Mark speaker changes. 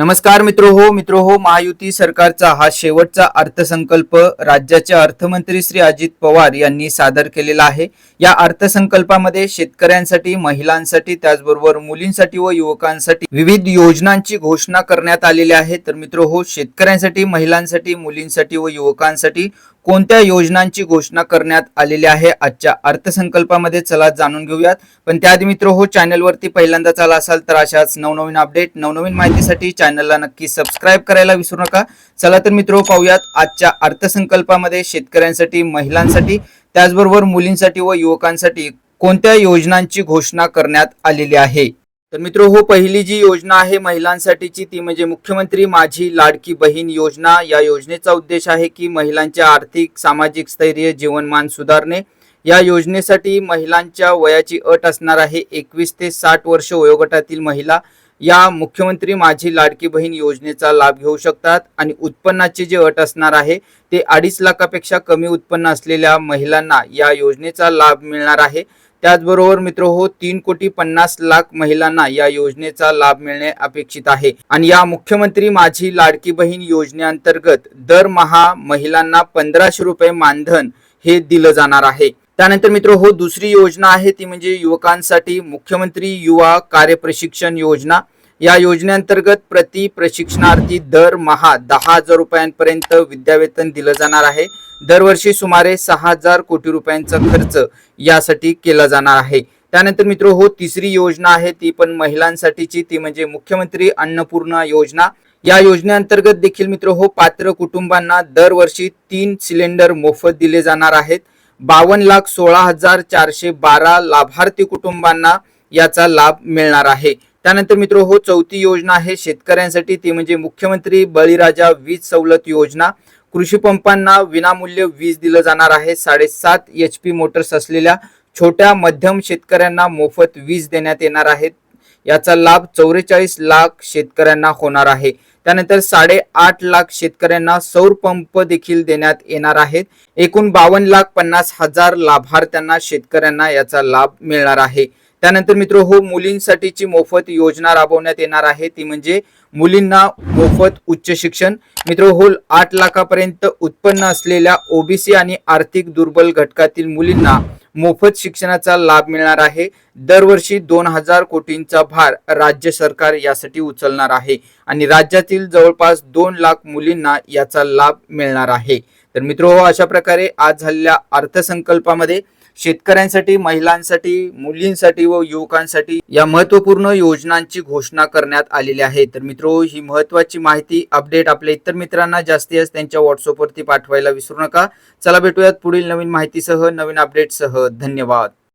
Speaker 1: नमस्कार मित्र हो मित्र हो महायुती सरकारचा हा शेवटचा अर्थसंकल्प राज्याचे अर्थमंत्री श्री अजित पवार यांनी सादर केलेला आहे. या अर्थसंकल्पामध्ये शेतकऱ्यांसाठी महिलांसाठी त्याचबरोबर मुलींसाठी व युवकांसाठी विविध योजनांची घोषणा करण्यात आलेली आहे. तर मित्र हो शेतकऱ्यांसाठी महिलांसाठी मुलींसाठी व युवकांसाठी कोणत्या योजनांची घोषणा करण्यात आलेली आहे? आजच्या अर्थसंकल्पामध्ये चला जाणून घेऊयात. पण त्याआधी मित्र हो चॅनलवरती पहिल्यांदा आला असाल तर अशाच नवनवीन अपडेट नवनवीन माहितीसाठी चॅनलला नक्की सबस्क्राईब करायला विसरू नका. चला तर मित्र हो पाहूयात आजच्या अर्थसंकल्पामध्ये शेतकऱ्यांसाठी महिलांसाठी त्याचबरोबर मुलींसाठी व युवकांसाठी कोणत्या योजनांची घोषणा करण्यात आलेली आहे? तर मित्र हो पहिली जी योजना आहे महिलांसाठीची ती म्हणजे मुख्यमंत्री माझी लाडकी बहीण योजना. या योजनेचा उद्देश आहे की महिलांचे आर्थिक सामाजिक स्थैर्य जीवनमान सुधारणे. या योजनेसाठी महिलांच्या वयाची अट असणार आहे एकवीस ते साठ वर्ष वयोगटातील महिला. या मुख्यमंत्री माझी लाडकी बहीण योजनेचा लाभ घेऊ शकतात आणि उत्पन्नाची जी अट असणार आहे ते अडीच लाखापेक्षा कमी उत्पन्न असलेल्या महिलांना या योजनेचा लाभ मिळणार आहे. त्याचबरोबर मित्र हो तीन कोटी पन्नास लाख महिलांना या योजनेचा लाभ मिळणे अपेक्षित आहे. आणि या मुख्यमंत्री माझी लाडकी बहीण योजनेअंतर्गत दरमहा महिलांना पंधराशे रुपये मानधन हे दिलं जाणार आहे. त्यानंतर मित्र हो दुसरी योजना आहे ती म्हणजे युवकांसाठी मुख्यमंत्री युवा कार्य प्रशिक्षण योजना. या योजनेअंतर्गत प्रति प्रशिक्षणार्थी दरमहा दहा हजार रुपयांपर्यंत विद्यावेतन दिलं जाणार आहे. दरवर्षी सुमारे सहा हजार कोटी रुपयांचा खर्च यासाठी केला जाणार आहे. त्यानंतर मित्र हो तिसरी योजना आहे ती पण महिलांसाठीची ती म्हणजे मुख्यमंत्री अन्नपूर्णा योजना. या योजनेअंतर्गत देखील मित्र हो पात्र कुटुंबांना दरवर्षी तीन सिलेंडर मोफत दिले जाणार आहेत. बावन्न लाख सोळा हजार चारशे बारा लाभार्थी कुटुंबांना याचा लाभ मिळणार आहे. त्यानंतर मित्र हो चौथी योजना आहे शेतकऱ्यांसाठी ती म्हणजे मुख्यमंत्री बळीराजा वीज सवलत योजना. कृषी पंपांना विनामूल्य वीज दिलं जाणार आहे. साडेसात एच पी मोटर्स असलेल्या छोट्या मध्यम शेतकऱ्यांना मोफत वीज देण्यात येणार आहेत. याचा लाभ चौवेचाळीस लाख शेतकऱ्यांना होणार आहे. त्यानंतर साडेआठ लाख शेतकऱ्यांना सौर पंप देखील देण्यात येणार आहेत. एकूण बावन्न लाख पन्नास हजार लाभार्थ्यांना शेतकऱ्यांना याचा लाभ मिळणार आहे. त्यानंतर मित्र हो मुलींसाठीची मोफत योजना राबवण्यात येणार आहे. ती म्हणजे मुलींना मोफत उच्च शिक्षण. मित्र हो आठ लाखापर्यंत उत्पन्न असलेल्या ओबीसी आणि आर्थिक दुर्बल घटकातील मुलींना मोफत शिक्षणाचा लाभ मिळणार आहे. दरवर्षी दोन हजार कोटींचा भार राज्य सरकार यासाठी उचलणार आहे आणि राज्यातील जवळपास दोन लाख मुलींना याचा लाभ मिळणार आहे. तर मित्र हो अशा प्रकारे आज झालेल्या अर्थसंकल्पामध्ये शेतकऱ्यांसाठी महिलांसाठी मुलींसाठी व युवकांसाठी या महत्त्वपूर्ण योजनांची घोषणा करण्यात आलेली आहे. तर मित्रो ही महत्वाची माहिती अपडेट आपल्या इतर मित्रांना जास्तीत जास्त त्यांच्या व्हॉट्सअपवरती पाठवायला विसरू नका. चला भेटूयात पुढील नवीन माहितीसह नवीन अपडेटसह. धन्यवाद.